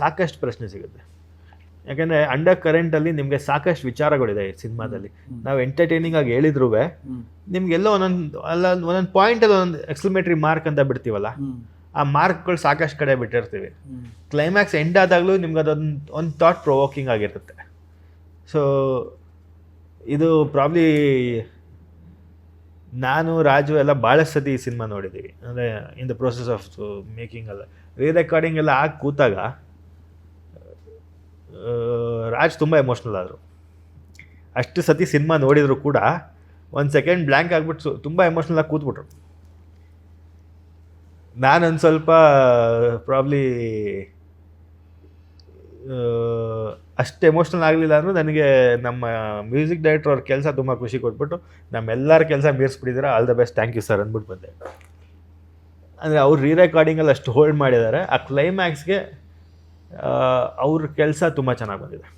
ಸಾಕಷ್ಟು ಪ್ರಶ್ನೆ ಸಿಗುತ್ತೆ. ಯಾಕಂದರೆ ಅಂಡರ್ ಕರೆಂಟಲ್ಲಿ ನಿಮಗೆ ಸಾಕಷ್ಟು ವಿಚಾರಗಳಿದೆ ಈ ಸಿನಿಮಾದಲ್ಲಿ. ನಾವು ಎಂಟರ್ಟೈನಿಂಗ್ ಆಗಿ ಹೇಳಿದ್ರು ನಿಮ್ಗೆಲ್ಲೋ ಒಂದೊಂದು ಅಲ್ಲ ಒಂದೊಂದು ಪಾಯಿಂಟಲ್ಲಿ ಒಂದೊಂದು ಎಕ್ಸ್ಪ್ಲಮೇಟ್ರಿ ಮಾರ್ಕ್ ಅಂತ ಬಿಡ್ತೀವಲ್ಲ ಆ ಮಾರ್ಕ್ಗಳು ಸಾಕಷ್ಟು ಕಡೆ ಬಿಟ್ಟಿರ್ತೀವಿ. ಕ್ಲೈಮ್ಯಾಕ್ಸ್ ಎಂಡ್ ಆದಾಗಲೂ ನಿಮ್ಗೆ ಅದೊಂದು ಒಂದು ಥಾಟ್ ಪ್ರೊವೋಕಿಂಗ್ ಆಗಿರುತ್ತೆ. ಸೊ ಇದು ಪ್ರಾಬ್ಲಿ ನಾನು ರಾಜು ಎಲ್ಲ ಭಾಳಷ್ಟು ಸತಿ ಈ ಸಿನಿಮಾ ನೋಡಿದ್ದೀವಿ ಅಂದರೆ in the process of making ಎಲ್ಲ ರೀ ರೆಕಾರ್ಡಿಂಗ್ ಎಲ್ಲ ಆಗಿ ಕೂತಾಗ ರಾಜ್ ತುಂಬ ಎಮೋಷ್ನಲ್ ಆದರು. ಅಷ್ಟು ಸತಿ ಸಿನಿಮಾ ನೋಡಿದರೂ ಕೂಡ ಒಂದು ಸೆಕೆಂಡ್ ಬ್ಲ್ಯಾಂಕ್ ಆಗಿಬಿಟ್ಟು ತುಂಬ ಎಮೋಷ್ನಲ್ ಆಗಿ ಕೂತ್ಬಿಟ್ರು. ನಾನೊಂದು ಸ್ವಲ್ಪ, ಪ್ರಾಬ್ಲಿ ಅಷ್ಟು ಎಮೋಷ್ನಲ್ ಆಗಲಿಲ್ಲ ಅಂದರೂ ನನಗೆ ನಮ್ಮ ಮ್ಯೂಸಿಕ್ ಡೈರೆಕ್ಟರ್ ಅವ್ರ ಕೆಲಸ ತುಂಬ ಖುಷಿ ಕೊಟ್ಬಿಟ್ಟು ನಮ್ಮೆಲ್ಲರ ಕೆಲಸ ಮೀರಿಸ್ಬಿಟ್ಟಿದ್ದೀರ all the best, thank you sir ಅಂದ್ಬಿಟ್ಟು ಬಂದೆ. ಅಂದರೆ ಅವ್ರು ರೀ ರೆಕಾರ್ಡಿಂಗಲ್ಲಿ ಅಷ್ಟು ಹೋಲ್ಡ್ ಮಾಡಿದ್ದಾರೆ ಆ ಕ್ಲೈಮ್ಯಾಕ್ಸ್ಗೆ ಅವ್ರ ಕೆಲಸ ತುಂಬ ಚೆನ್ನಾಗಿ ಬಂದಿದೆ.